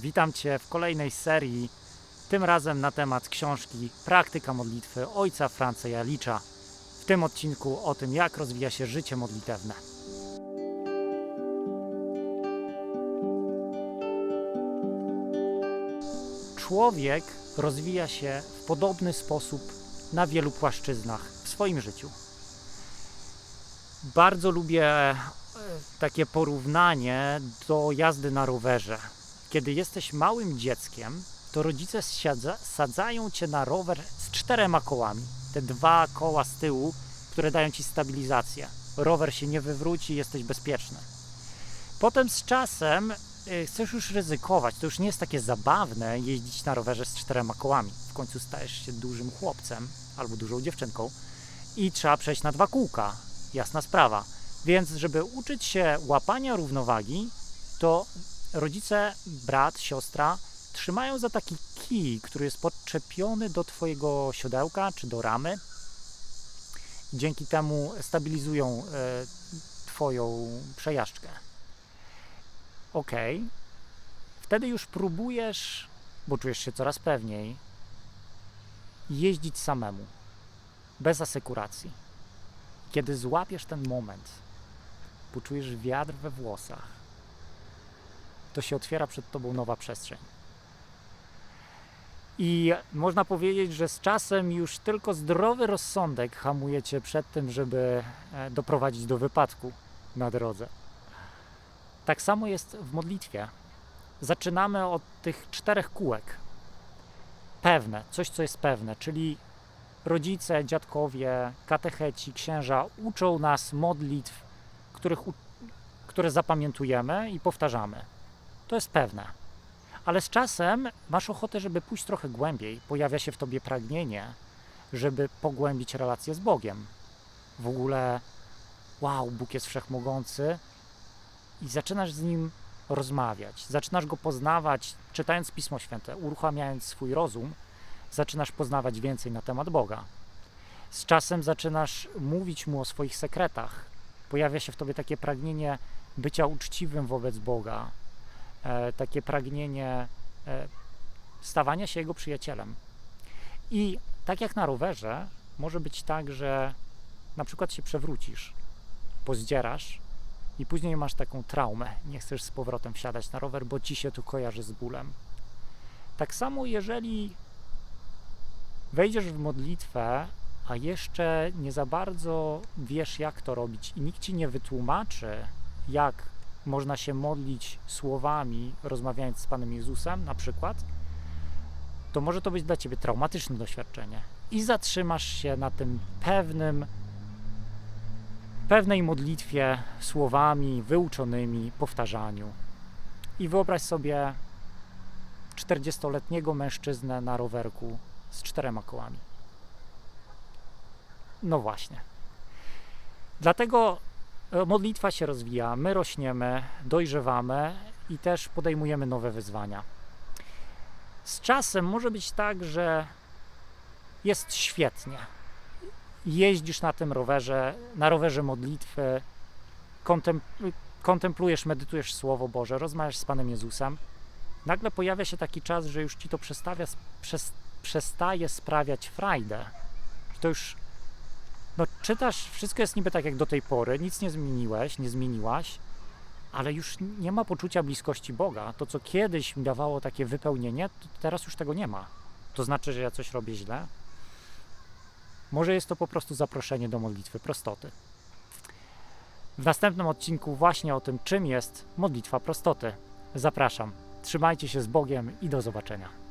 Witam Cię w kolejnej serii, tym razem na temat książki Praktyka modlitwy ojca Franca Jalicza. W tym odcinku o tym, jak rozwija się życie modlitewne. Człowiek rozwija się w podobny sposób na wielu płaszczyznach w swoim życiu. Bardzo lubię e, takie porównanie do jazdy na rowerze. Kiedy jesteś małym dzieckiem, to rodzice sadzają cię na rower z czterema kołami. Te dwa koła z tyłu, które dają ci stabilizację. Rower się nie wywróci, jesteś bezpieczny. Potem z czasem y, chcesz już ryzykować. To już nie jest takie zabawne jeździć na rowerze z czterema kołami. W końcu stajesz się dużym chłopcem albo dużą dziewczynką i trzeba przejść na dwa kółka. Jasna sprawa. Więc, żeby uczyć się łapania równowagi, to rodzice, brat, siostra trzymają za taki kij, który jest podczepiony do Twojego siodełka czy do ramy. Dzięki temu stabilizują e, Twoją przejażdżkę. Ok. Wtedy już próbujesz, bo czujesz się coraz pewniej, jeździć samemu, bez asekuracji. Kiedy złapiesz ten moment, poczujesz wiatr we włosach, to się otwiera przed tobą nowa przestrzeń. I można powiedzieć, że z czasem już tylko zdrowy rozsądek hamuje cię przed tym, żeby e, doprowadzić do wypadku na drodze. Tak samo jest w modlitwie. Zaczynamy od tych czterech kółek. Pewne, coś co jest pewne, czyli rodzice, dziadkowie, katecheci, księża uczą nas modlitw, których, które zapamiętujemy i powtarzamy. To jest pewne. Ale z czasem masz ochotę, żeby pójść trochę głębiej. Pojawia się w tobie pragnienie, żeby pogłębić relację z Bogiem. W ogóle, wow, Bóg jest wszechmogący i zaczynasz z nim rozmawiać. Zaczynasz go poznawać, czytając Pismo Święte, uruchamiając swój rozum, zaczynasz poznawać więcej na temat Boga. Z czasem zaczynasz mówić mu o swoich sekretach. Pojawia się w tobie takie pragnienie bycia uczciwym wobec Boga, takie pragnienie e, stawania się jego przyjacielem. I tak jak na rowerze, może być tak, że na przykład się przewrócisz, pozdzierasz i później masz taką traumę. Nie chcesz z powrotem wsiadać na rower, bo ci się to kojarzy z bólem. Tak samo, jeżeli wejdziesz w modlitwę, a jeszcze nie za bardzo wiesz, jak to robić, i nikt ci nie wytłumaczy, jak można się modlić słowami, rozmawiając z Panem Jezusem, na przykład, to może to być dla ciebie traumatyczne doświadczenie. I zatrzymasz się na tym pewnym, pewnej modlitwie, słowami wyuczonymi, powtarzaniu. I wyobraź sobie 40-letniego mężczyznę na rowerku z czterema kołami. No właśnie. Dlatego modlitwa się rozwija, my rośniemy, dojrzewamy i też podejmujemy nowe wyzwania. Z czasem może być tak, że jest świetnie. Jeździsz na tym rowerze, na rowerze modlitwy, kontempl- kontemplujesz, medytujesz Słowo Boże, rozmawiasz z Panem Jezusem. Nagle pojawia się taki czas, że już ci to przestawia, przestaje sprawiać frajdę. To już no, czytasz, wszystko jest niby tak jak do tej pory, nic nie zmieniłeś, nie zmieniłaś, ale już nie ma poczucia bliskości Boga. To, co kiedyś mi dawało takie wypełnienie, teraz już tego nie ma. To znaczy, że ja coś robię źle? Może jest to po prostu zaproszenie do modlitwy prostoty. W następnym odcinku właśnie o tym, czym jest modlitwa prostoty. Zapraszam. Trzymajcie się z Bogiem i do zobaczenia.